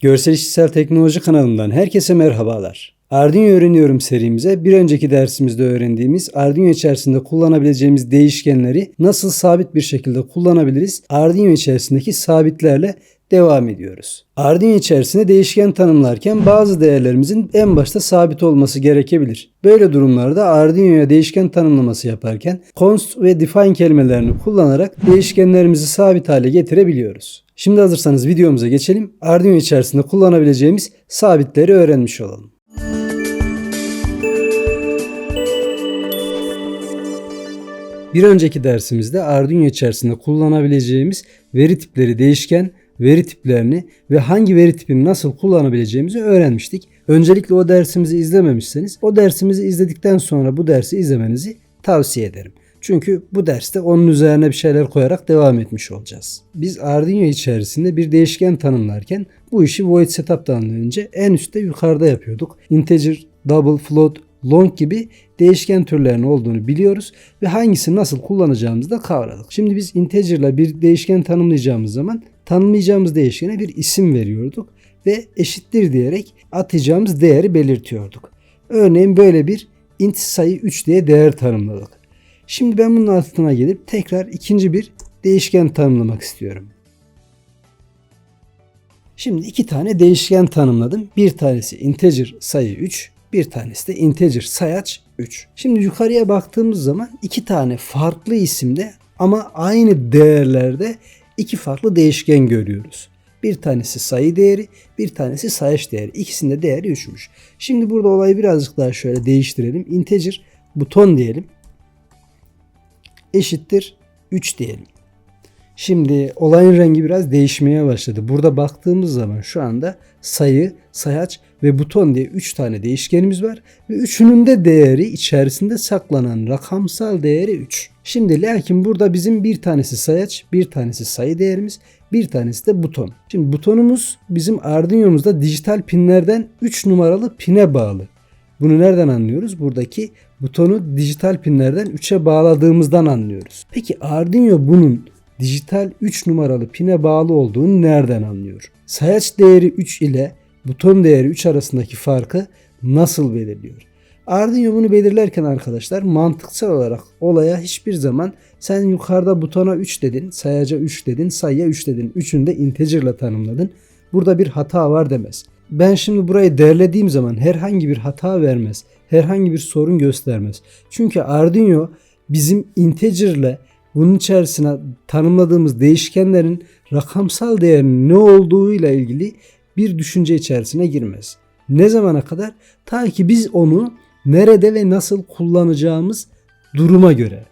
Görsel İşitsel Teknoloji kanalından herkese merhabalar. Arduino öğreniyorum serimize bir önceki dersimizde öğrendiğimiz Arduino içerisinde kullanabileceğimiz değişkenleri nasıl sabit bir şekilde kullanabiliriz? Arduino içerisindeki sabitlerle devam ediyoruz. Arduino içerisinde değişken tanımlarken bazı değerlerimizin en başta sabit olması gerekebilir. Böyle durumlarda Arduino'ya değişken tanımlaması yaparken const ve define kelimelerini kullanarak değişkenlerimizi sabit hale getirebiliyoruz. Şimdi hazırsanız videomuza geçelim. Arduino içerisinde kullanabileceğimiz sabitleri öğrenmiş olalım. Bir önceki dersimizde Arduino içerisinde kullanabileceğimiz veri tipleri değişken, veri tiplerini ve hangi veri tipini nasıl kullanabileceğimizi öğrenmiştik. Öncelikle o dersimizi izlememişseniz o dersimizi izledikten sonra bu dersi izlemenizi tavsiye ederim. Çünkü bu derste onun üzerine bir şeyler koyarak devam etmiş olacağız. Biz Arduino içerisinde bir değişken tanımlarken bu işi void setup'tan önce en üstte yukarıda yapıyorduk. Integer, double, float, long gibi değişken türlerinin olduğunu biliyoruz ve hangisini nasıl kullanacağımızı da kavradık. Şimdi biz integer ile bir değişken tanımlayacağımız zaman tanımlayacağımız değişkene bir isim veriyorduk ve eşittir diyerek atacağımız değeri belirtiyorduk. Örneğin böyle bir int sayı 3 diye değer tanımladık. Şimdi ben bunun altına gelip tekrar ikinci bir değişken tanımlamak istiyorum. Şimdi iki tane değişken tanımladım. Bir tanesi integer sayı 3, bir tanesi de integer sayaç 3. Şimdi yukarıya baktığımız zaman iki tane farklı isimde ama aynı değerlerde iki farklı değişken görüyoruz. Bir tanesi sayı değeri, bir tanesi sayaç değeri. İkisinde değeri 3'müş. Şimdi burada olayı birazcık daha şöyle değiştirelim. Integer buton diyelim. Eşittir 3 diyelim. Şimdi olayın rengi biraz değişmeye başladı. Burada baktığımız zaman şu anda sayı, sayaç ve buton diye 3 tane değişkenimiz var. Ve üçünün de değeri içerisinde saklanan rakamsal değeri 3. Şimdi lakin burada bizim bir tanesi sayaç, bir tanesi sayı değerimiz, bir tanesi de buton. Şimdi butonumuz bizim Arduino'muzda dijital pinlerden 3 numaralı pine bağlı. Bunu nereden anlıyoruz? Buradaki butonu dijital pinlerden 3'e bağladığımızdan anlıyoruz. Peki Arduino bunun dijital 3 numaralı pine bağlı olduğunu nereden anlıyor? Sayaç değeri 3 ile buton değeri 3 arasındaki farkı nasıl belirliyor? Arduino bunu belirlerken arkadaşlar mantıksal olarak olaya hiçbir zaman sen yukarıda butona 3 dedin, sayaca 3 dedin, sayıya 3 dedin. Üçünü de integer ile tanımladın. Burada bir hata var demez. Ben şimdi burayı derlediğim zaman herhangi bir hata vermez. Herhangi bir sorun göstermez. Çünkü Arduino bizim integer ile bunun içerisine tanımladığımız değişkenlerin rakamsal değerinin ne olduğuyla ilgili bir düşünce içerisine girmez. Ne zamana kadar? Ta ki biz onu nerede ve nasıl kullanacağımız duruma göre.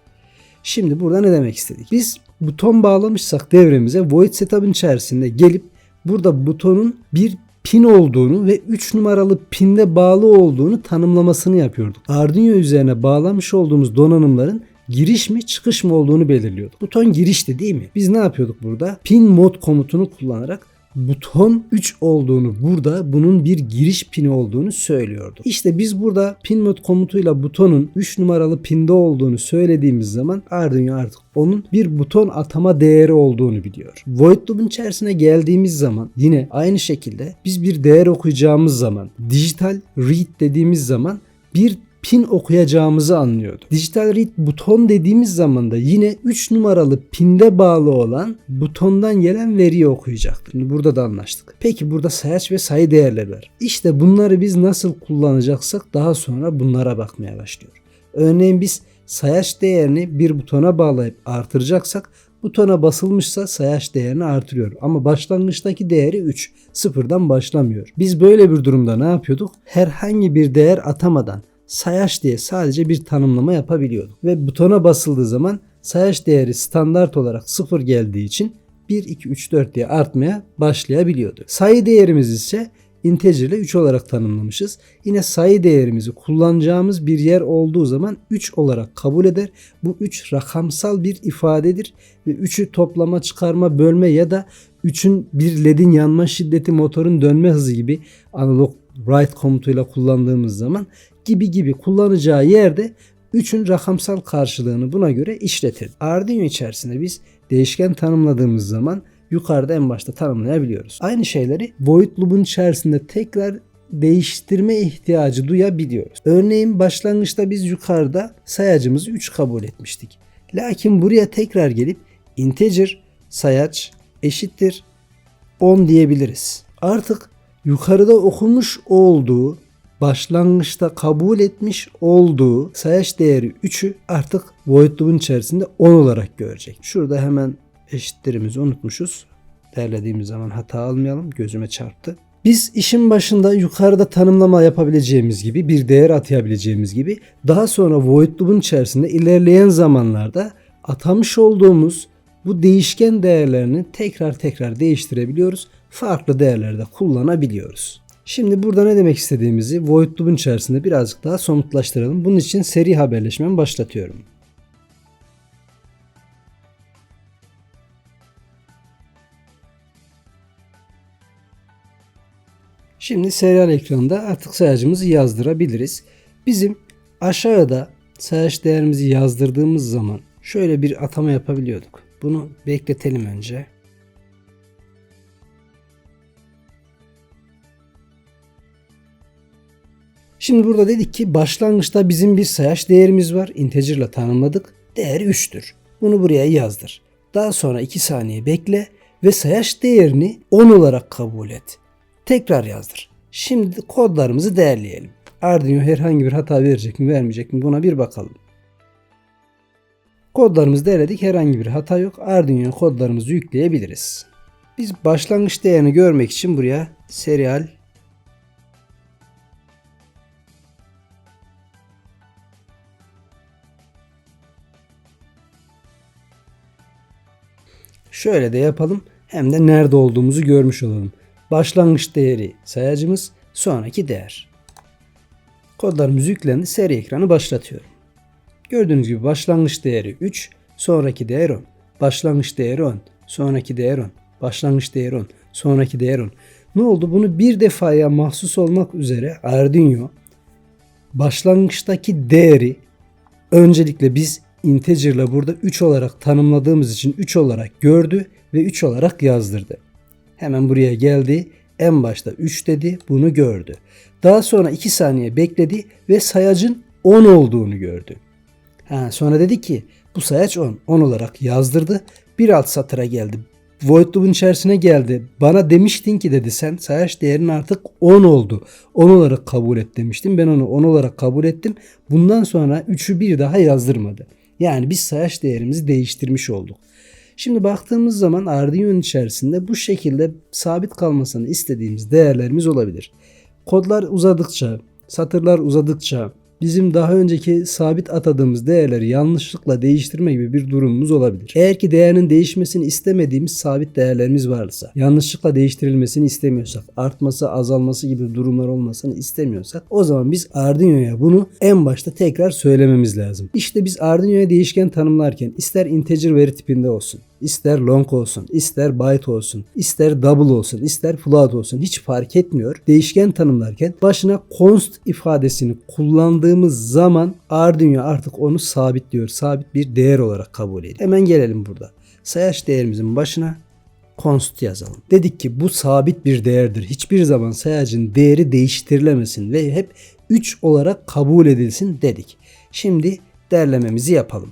Şimdi burada ne demek istedik? Biz buton bağlamışsak devremize void setup'ın içerisinde gelip burada butonun bir pin olduğunu ve 3 numaralı pinde bağlı olduğunu tanımlamasını yapıyorduk. Arduino üzerine bağlamış olduğumuz donanımların giriş mi çıkış mı olduğunu belirliyorduk. Buton girişti değil mi? Biz ne yapıyorduk burada? Pin mod komutunu kullanarak buton 3 olduğunu burada bunun bir giriş pini olduğunu söylüyordu. İşte biz burada pin mod komutuyla butonun 3 numaralı pinde olduğunu söylediğimiz zaman Arduino artık onun bir buton atama değeri olduğunu biliyor. Void loop'un içerisine geldiğimiz zaman yine aynı şekilde biz bir değer okuyacağımız zaman dijital read dediğimiz zaman bir pin okuyacağımızı anlıyordu. Dijital read buton dediğimiz zaman da yine 3 numaralı pinde bağlı olan butondan gelen veriyi okuyacaktı. Şimdi burada da anlaştık. Peki burada sayaç ve sayı değerleri var. İşte bunları biz nasıl kullanacaksak daha sonra bunlara bakmaya başlıyor. Örneğin biz sayaç değerini bir butona bağlayıp artıracaksak butona basılmışsa sayaç değerini artırıyor. Ama başlangıçtaki değeri 3. Sıfırdan başlamıyor. Biz böyle bir durumda ne yapıyorduk? Herhangi bir değer atamadan sayaç diye sadece bir tanımlama yapabiliyorduk. Ve butona basıldığı zaman sayaç değeri standart olarak 0 geldiği için 1, 2, 3, 4 diye artmaya başlayabiliyordu. Sayı değerimiz ise integer ile 3 olarak tanımlamışız. Yine sayı değerimizi kullanacağımız bir yer olduğu zaman 3 olarak kabul eder. Bu 3 rakamsal bir ifadedir ve 3'ü toplama, çıkarma, bölme ya da 3'ün bir ledin yanma şiddeti, motorun dönme hızı gibi analog write komutuyla kullandığımız zaman gibi gibi kullanacağı yerde 3'ün rakamsal karşılığını buna göre işletir. Arduino içerisinde biz değişken tanımladığımız zaman yukarıda en başta tanımlayabiliyoruz. Aynı şeyleri void loop'un içerisinde tekrar değiştirme ihtiyacı duyabiliyoruz. Örneğin başlangıçta biz yukarıda sayacımızı 3 kabul etmiştik. Lakin buraya tekrar gelip integer sayaç eşittir 10 diyebiliriz. Artık yukarıda okumuş olduğu başlangıçta kabul etmiş olduğu sayaç değeri 3'ü artık void loop'un içerisinde 10 olarak görecek. Şurada hemen eşitlerimizi unutmuşuz. Derlediğimiz zaman hata almayalım. Gözüme çarptı. Biz işin başında yukarıda tanımlama yapabileceğimiz gibi bir değer atayabileceğimiz gibi daha sonra void loop'un içerisinde ilerleyen zamanlarda atamış olduğumuz bu değişken değerlerini tekrar tekrar değiştirebiliyoruz. Farklı değerlerde kullanabiliyoruz. Şimdi burada ne demek istediğimizi void loop'un içerisinde birazcık daha somutlaştıralım. Bunun için seri haberleşmemi başlatıyorum. Şimdi serial ekranda artık sayacımızı yazdırabiliriz. Bizim aşağıda sayaç değerimizi yazdırdığımız zaman şöyle bir atama yapabiliyorduk. Bunu bekletelim önce. Şimdi burada dedik ki başlangıçta bizim bir sayaç değerimiz var. Integer ile tanımladık. Değer 3'tür. Bunu buraya yazdır. Daha sonra 2 saniye bekle ve sayaç değerini 10 olarak kabul et. Tekrar yazdır. Şimdi kodlarımızı değerleyelim. Arduino herhangi bir hata verecek mi vermeyecek mi buna bir bakalım. Kodlarımızı değerledik. Herhangi bir hata yok. Arduino kodlarımızı yükleyebiliriz. Biz başlangıç değerini görmek için buraya serial Şöyle de yapalım. Hem de nerede olduğumuzu görmüş olalım. Başlangıç değeri sayacımız, sonraki değer. Kodlarımız yüklendi. Seri ekranı başlatıyorum. Gördüğünüz gibi başlangıç değeri 3, sonraki değer 10. Başlangıç değeri 10, sonraki değer 10. Başlangıç değeri 10, sonraki değer 10. Ne oldu? Bunu bir defaya mahsus olmak üzere Arduino başlangıçtaki değeri öncelikle biz integer'la burada 3 olarak tanımladığımız için 3 olarak gördü ve 3 olarak yazdırdı. Hemen buraya geldi. En başta 3 dedi. Bunu gördü. Daha sonra 2 saniye bekledi ve sayacın 10 olduğunu gördü. Ha, sonra dedi ki bu sayaç 10. 10 olarak yazdırdı. Bir alt satıra geldi. Void loop'un içerisine geldi. Bana demiştin ki dedi sen sayaç değerin artık 10 oldu. 10 olarak kabul et demiştim. Ben onu 10 olarak kabul ettim. Bundan sonra 3'ü bir daha yazdırmadı. Yani biz sayaç değerimizi değiştirmiş olduk. Şimdi baktığımız zaman Arduino içerisinde bu şekilde sabit kalmasını istediğimiz değerlerimiz olabilir. Kodlar uzadıkça, satırlar uzadıkça bizim daha önceki sabit atadığımız değerleri yanlışlıkla değiştirme gibi bir durumumuz olabilir. Eğer ki değerinin değişmesini istemediğimiz sabit değerlerimiz varsa, yanlışlıkla değiştirilmesini istemiyorsak, artması, azalması gibi durumlar olmasını istemiyorsak o zaman biz Arduino'ya bunu en başta tekrar söylememiz lazım. İşte biz Arduino'ya değişken tanımlarken ister integer veri tipinde olsun, ister long olsun, ister byte olsun, ister double olsun, ister float olsun hiç fark etmiyor. Değişken tanımlarken başına const ifadesini kullandığımız zaman Arduino artık onu sabitliyor. Sabit bir değer olarak kabul ediyor. Hemen gelelim burada. Sayaç değerimizin başına const yazalım. Dedik ki bu sabit bir değerdir. Hiçbir zaman sayacın değeri değiştirilemesin ve hep 3 olarak kabul edilsin dedik. Şimdi derlememizi yapalım.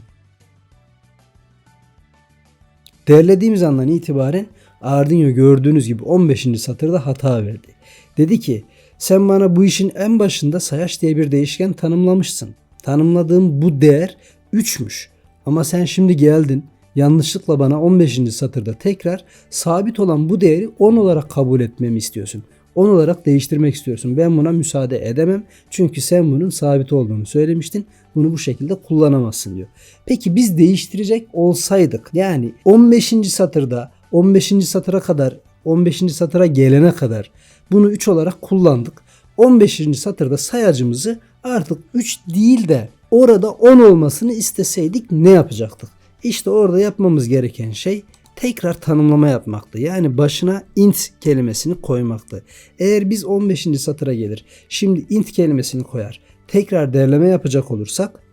Derlediğimiz andan itibaren Arduino gördüğünüz gibi 15. satırda hata verdi. Dedi ki sen bana bu işin en başında sayaç diye bir değişken tanımlamışsın. Tanımladığım bu değer 3'müş. Ama sen şimdi geldin yanlışlıkla bana 15. satırda tekrar sabit olan bu değeri 10 olarak kabul etmemi istiyorsun. 10 olarak değiştirmek istiyorsun. Ben buna müsaade edemem. Çünkü sen bunun sabit olduğunu söylemiştin. Bunu bu şekilde kullanamazsın diyor. Peki biz değiştirecek olsaydık yani 15. satırda 15. satıra kadar 15. satıra gelene kadar bunu 3 olarak kullandık. 15. satırda sayacımızı artık 3 değil de orada 10 olmasını isteseydik ne yapacaktık? İşte orada yapmamız gereken şey tekrar tanımlama yapmaktı. Yani başına int kelimesini koymaktı. Eğer biz 15. satıra gelir şimdi int kelimesini koyar tekrar derleme yapacak olursak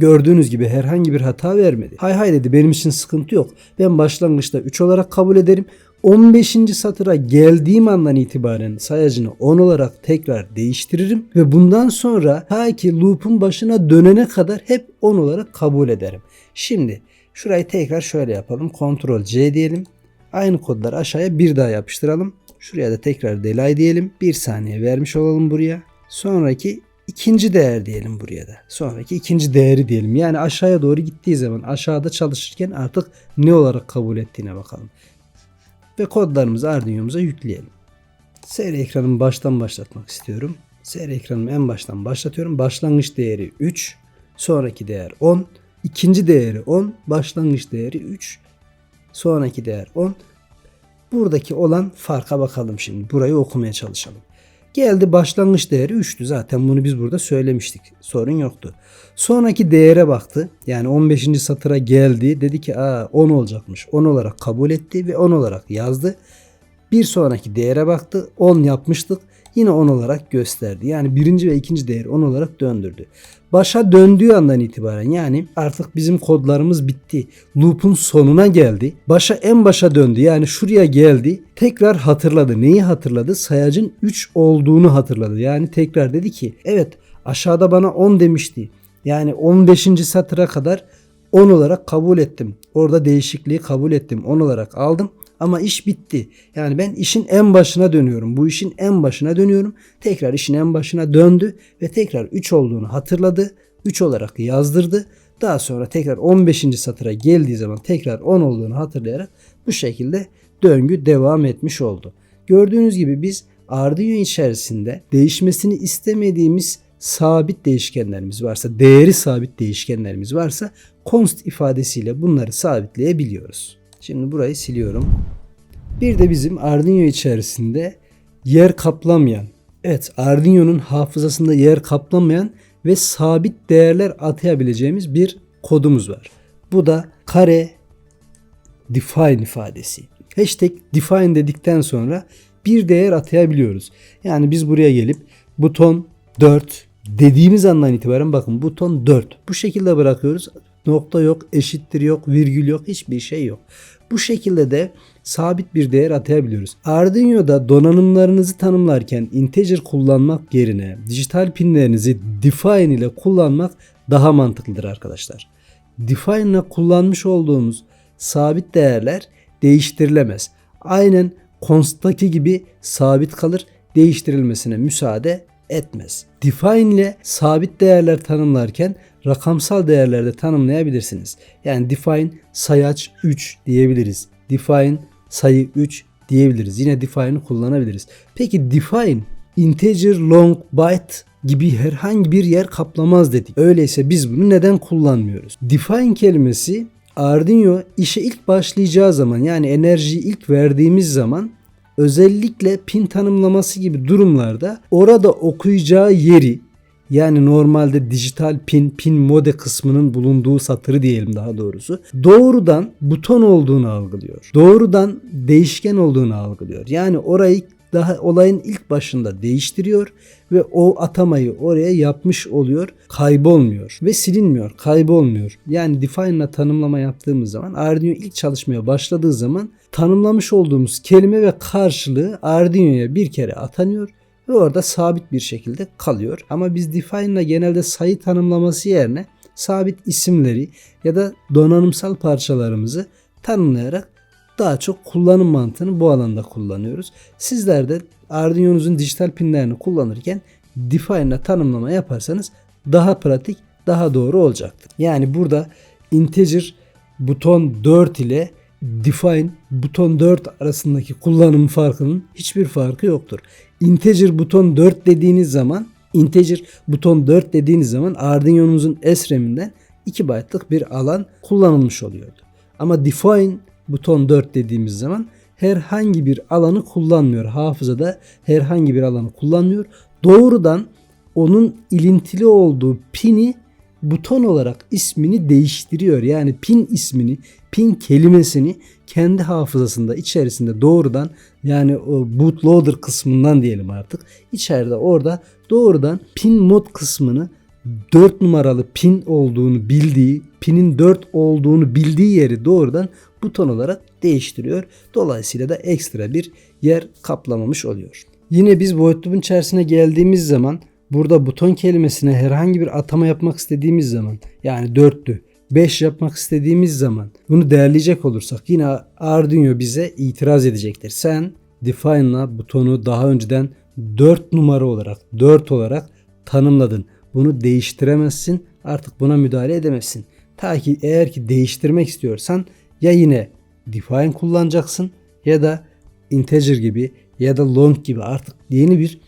Gördüğünüz gibi herhangi bir hata vermedi. Hay hay dedi benim için sıkıntı yok. Ben başlangıçta 3 olarak kabul ederim. 15. satıra geldiğim andan itibaren sayacını 10 olarak tekrar değiştiririm ve bundan sonra ta ki loop'un başına dönene kadar hep 10 olarak kabul ederim. Şimdi şurayı tekrar şöyle yapalım. Ctrl C diyelim. Aynı kodları aşağıya bir daha yapıştıralım. Şuraya da tekrar delay diyelim. Bir saniye vermiş olalım buraya. Sonraki ikinci değer diyelim buraya da. Sonraki ikinci değeri diyelim. Yani aşağıya doğru gittiği zaman aşağıda çalışırken artık ne olarak kabul ettiğine bakalım. Ve kodlarımızı Arduino'muza yükleyelim. Seyir ekranımı baştan başlatmak istiyorum. Seyir ekranımı en baştan başlatıyorum. Başlangıç değeri 3. Sonraki değer 10. ikinci değeri 10. Başlangıç değeri 3. Sonraki değer 10. Buradaki olan farka bakalım şimdi. Burayı okumaya çalışalım. Geldi başlangıç değeri 3'tü zaten bunu biz burada söylemiştik. Sorun yoktu. Sonraki değere baktı. Yani 15. satıra geldi. Dedi ki Aa, 10 olacakmış. 10 olarak kabul etti ve 10 olarak yazdı. Bir sonraki değere baktı. 10 yapmıştık. Yine 10 olarak gösterdi. Yani birinci ve ikinci değeri 10 olarak döndürdü. Başa döndüğü andan itibaren yani artık bizim kodlarımız bitti. Loop'un sonuna geldi. Başa en başa döndü. Yani şuraya geldi. Tekrar hatırladı. Neyi hatırladı? Sayacın 3 olduğunu hatırladı. Yani tekrar dedi ki evet aşağıda bana 10 demişti. Yani 15. satıra kadar 10 olarak kabul ettim. Orada değişikliği kabul ettim. 10 olarak aldım. Ama iş bitti. Yani ben işin en başına dönüyorum. Bu işin en başına dönüyorum. Tekrar işin en başına döndü ve tekrar 3 olduğunu hatırladı. 3 olarak yazdırdı. Daha sonra tekrar 15. satıra geldiği zaman tekrar 10 olduğunu hatırlayarak bu şekilde döngü devam etmiş oldu. Gördüğünüz gibi biz Arduino içerisinde değişmesini istemediğimiz sabit değişkenlerimiz varsa, değeri sabit değişkenlerimiz varsa const ifadesiyle bunları sabitleyebiliyoruz. Şimdi burayı siliyorum. Bir de bizim Arduino içerisinde yer kaplamayan, evet Arduino'nun hafızasında yer kaplamayan ve sabit değerler atayabileceğimiz bir kodumuz var. Bu da kare define ifadesi. Hashtag define dedikten sonra bir değer atayabiliyoruz. Yani biz buraya gelip buton 4 dediğimiz andan itibaren bakın buton 4. Bu şekilde bırakıyoruz. Nokta yok, eşittir yok, virgül yok, hiçbir şey yok. Bu şekilde de sabit bir değer atayabiliyoruz. Arduino'da donanımlarınızı tanımlarken integer kullanmak yerine dijital pinlerinizi define ile kullanmak daha mantıklıdır arkadaşlar. Define ile kullanmış olduğumuz sabit değerler değiştirilemez. Aynen const'taki gibi sabit kalır, değiştirilmesine müsaade etmez. Define ile sabit değerler tanımlarken rakamsal değerlerde tanımlayabilirsiniz. Yani define sayaç 3 diyebiliriz. Define sayı 3 diyebiliriz. Yine define'ı kullanabiliriz. Peki define integer long byte gibi herhangi bir yer kaplamaz dedik. Öyleyse biz bunu neden kullanmıyoruz? Define kelimesi Arduino işe ilk başlayacağı zaman yani enerjiyi ilk verdiğimiz zaman özellikle pin tanımlaması gibi durumlarda orada okuyacağı yeri yani normalde dijital pin, pin mode kısmının bulunduğu satırı diyelim daha doğrusu. Doğrudan buton olduğunu algılıyor. Doğrudan değişken olduğunu algılıyor. Yani orayı daha olayın ilk başında değiştiriyor ve o atamayı oraya yapmış oluyor. Kaybolmuyor ve silinmiyor, kaybolmuyor. Yani define ile tanımlama yaptığımız zaman Arduino ilk çalışmaya başladığı zaman tanımlamış olduğumuz kelime ve karşılığı Arduino'ya bir kere atanıyor ve orada sabit bir şekilde kalıyor. Ama biz define ile genelde sayı tanımlaması yerine sabit isimleri ya da donanımsal parçalarımızı tanımlayarak daha çok kullanım mantığını bu alanda kullanıyoruz. Sizler de Arduino'nuzun dijital pinlerini kullanırken define ile tanımlama yaparsanız daha pratik, daha doğru olacaktır. Yani burada integer buton 4 ile define buton 4 arasındaki kullanım farkının hiçbir farkı yoktur. Integer buton 4 dediğiniz zaman integer buton 4 dediğiniz zaman Arduino'nuzun SRAM'inden 2 byte'lık bir alan kullanılmış oluyordu. Ama define buton 4 dediğimiz zaman herhangi bir alanı kullanmıyor. Hafızada herhangi bir alanı kullanmıyor. Doğrudan onun ilintili olduğu pini buton olarak ismini değiştiriyor. Yani pin ismini, pin kelimesini kendi hafızasında içerisinde doğrudan yani o bootloader kısmından diyelim artık içeride orada doğrudan pin mod kısmını 4 numaralı pin olduğunu bildiği, pinin 4 olduğunu bildiği yeri doğrudan buton olarak değiştiriyor. Dolayısıyla da ekstra bir yer kaplamamış oluyor. Yine biz boyutluğun içerisine geldiğimiz zaman burada buton kelimesine herhangi bir atama yapmak istediğimiz zaman yani dörtlü 5 yapmak istediğimiz zaman bunu değerleyecek olursak yine Arduino bize itiraz edecektir. Sen Define'la butonu daha önceden 4 numara olarak 4 olarak tanımladın. Bunu değiştiremezsin. Artık buna müdahale edemezsin. Ta ki eğer ki değiştirmek istiyorsan ya yine define kullanacaksın ya da integer gibi ya da long gibi artık yeni bir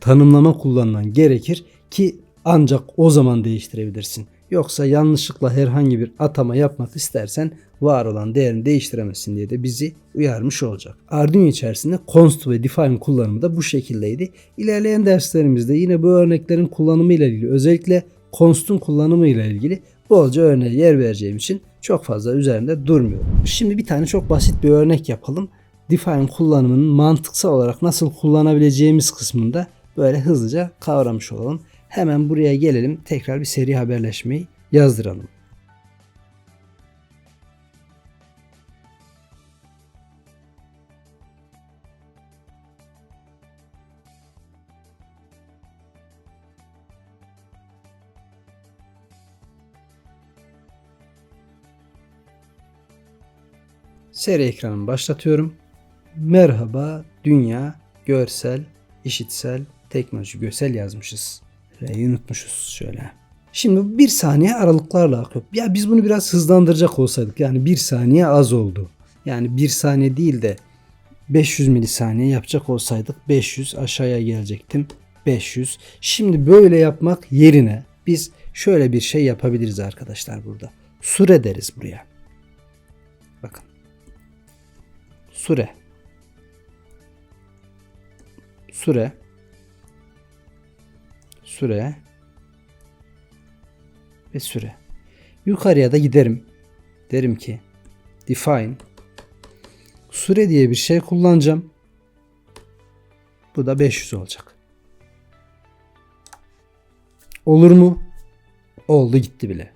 tanımlama kullanman gerekir ki ancak o zaman değiştirebilirsin. Yoksa yanlışlıkla herhangi bir atama yapmak istersen var olan değerini değiştiremezsin diye de bizi uyarmış olacak. Arduino içerisinde const ve define kullanımı da bu şekildeydi. İlerleyen derslerimizde yine bu örneklerin kullanımı ile ilgili özellikle const'un kullanımı ile ilgili bolca örneğe yer vereceğim için çok fazla üzerinde durmuyorum. Şimdi bir tane çok basit bir örnek yapalım. Define kullanımının mantıksal olarak nasıl kullanabileceğimiz kısmında böyle hızlıca kavramış olalım. Hemen buraya gelelim. Tekrar bir seri haberleşmeyi yazdıralım. Seri ekranımı başlatıyorum. Merhaba dünya görsel, işitsel, teknoloji görsel yazmışız. R'yi unutmuşuz şöyle. Şimdi bir saniye aralıklarla akıyor. Ya biz bunu biraz hızlandıracak olsaydık yani bir saniye az oldu. Yani bir saniye değil de 500 milisaniye yapacak olsaydık 500 aşağıya gelecektim. 500. Şimdi böyle yapmak yerine biz şöyle bir şey yapabiliriz arkadaşlar burada. Süre deriz buraya. Bakın. Süre. Süre süre ve süre. Yukarıya da giderim. Derim ki define süre diye bir şey kullanacağım. Bu da 500 olacak. Olur mu? Oldu gitti bile.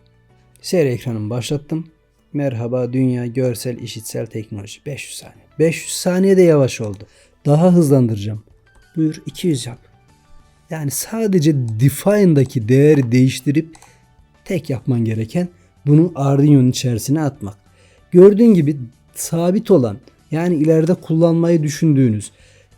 Seyir ekranımı başlattım. Merhaba dünya görsel işitsel teknoloji 500 saniye. 500 saniye de yavaş oldu. Daha hızlandıracağım. Buyur 200 yap. Yani sadece define'daki değeri değiştirip tek yapman gereken bunu Arduino'nun içerisine atmak. Gördüğün gibi sabit olan yani ileride kullanmayı düşündüğünüz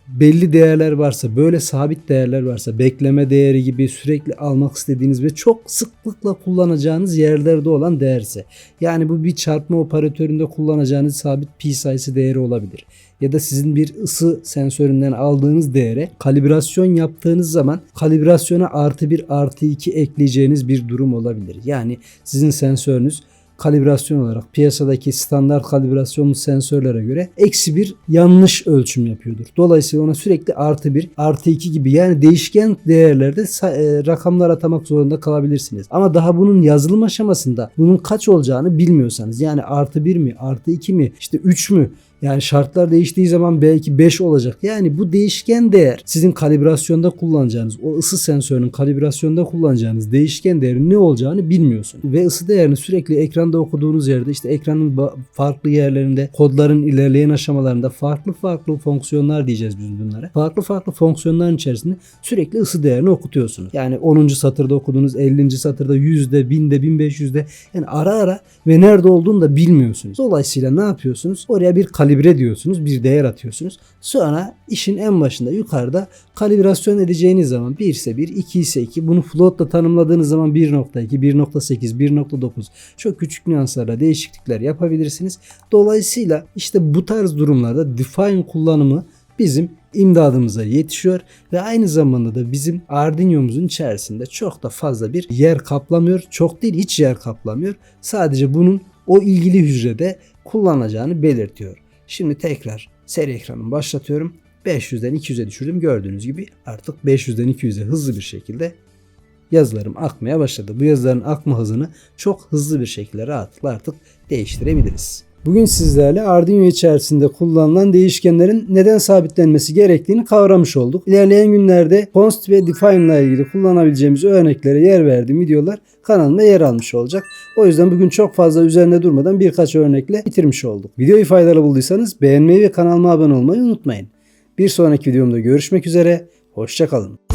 belli değerler varsa, böyle sabit değerler varsa, bekleme değeri gibi sürekli almak istediğiniz ve çok sıklıkla kullanacağınız yerlerde olan değerse. Yani bu bir çarpma operatöründe kullanacağınız sabit pi sayısı değeri olabilir. Ya da sizin bir ısı sensöründen aldığınız değere kalibrasyon yaptığınız zaman kalibrasyona artı bir artı iki ekleyeceğiniz bir durum olabilir. Yani sizin sensörünüz kalibrasyon olarak piyasadaki standart kalibrasyonlu sensörlere göre eksi bir yanlış ölçüm yapıyordur. Dolayısıyla ona sürekli artı bir, artı iki gibi yani değişken değerlerde e, rakamlar atamak zorunda kalabilirsiniz. Ama daha bunun yazılım aşamasında bunun kaç olacağını bilmiyorsanız yani artı bir mi, artı iki mi, işte üç mü yani şartlar değiştiği zaman belki 5 olacak. Yani bu değişken değer sizin kalibrasyonda kullanacağınız o ısı sensörünün kalibrasyonda kullanacağınız değişken değerin ne olacağını bilmiyorsun. Ve ısı değerini sürekli ekranda okuduğunuz yerde işte ekranın farklı yerlerinde kodların ilerleyen aşamalarında farklı farklı fonksiyonlar diyeceğiz biz bunlara. Farklı farklı fonksiyonların içerisinde sürekli ısı değerini okutuyorsunuz. Yani 10. satırda okuduğunuz 50. satırda 100'de 1000'de 1500'de yani ara ara ve nerede olduğunu da bilmiyorsunuz. Dolayısıyla ne yapıyorsunuz? Oraya bir kalibrasyon kalibre diyorsunuz. Bir değer atıyorsunuz. Sonra işin en başında yukarıda kalibrasyon edeceğiniz zaman 1 ise 1, 2 ise 2. Bunu floatla tanımladığınız zaman 1.2, 1.8, 1.9 çok küçük nüanslarla değişiklikler yapabilirsiniz. Dolayısıyla işte bu tarz durumlarda define kullanımı bizim imdadımıza yetişiyor ve aynı zamanda da bizim Arduino'muzun içerisinde çok da fazla bir yer kaplamıyor. Çok değil hiç yer kaplamıyor. Sadece bunun o ilgili hücrede kullanacağını belirtiyor. Şimdi tekrar seri ekranımı başlatıyorum. 500'den 200'e düşürdüm. Gördüğünüz gibi artık 500'den 200'e hızlı bir şekilde yazılarım akmaya başladı. Bu yazıların akma hızını çok hızlı bir şekilde rahatlıkla artık değiştirebiliriz. Bugün sizlerle Arduino içerisinde kullanılan değişkenlerin neden sabitlenmesi gerektiğini kavramış olduk. İlerleyen günlerde const ve define ile ilgili kullanabileceğimiz örneklere yer verdiğim videolar kanalımda yer almış olacak. O yüzden bugün çok fazla üzerine durmadan birkaç örnekle bitirmiş olduk. Videoyu faydalı bulduysanız beğenmeyi ve kanalıma abone olmayı unutmayın. Bir sonraki videomda görüşmek üzere. Hoşçakalın.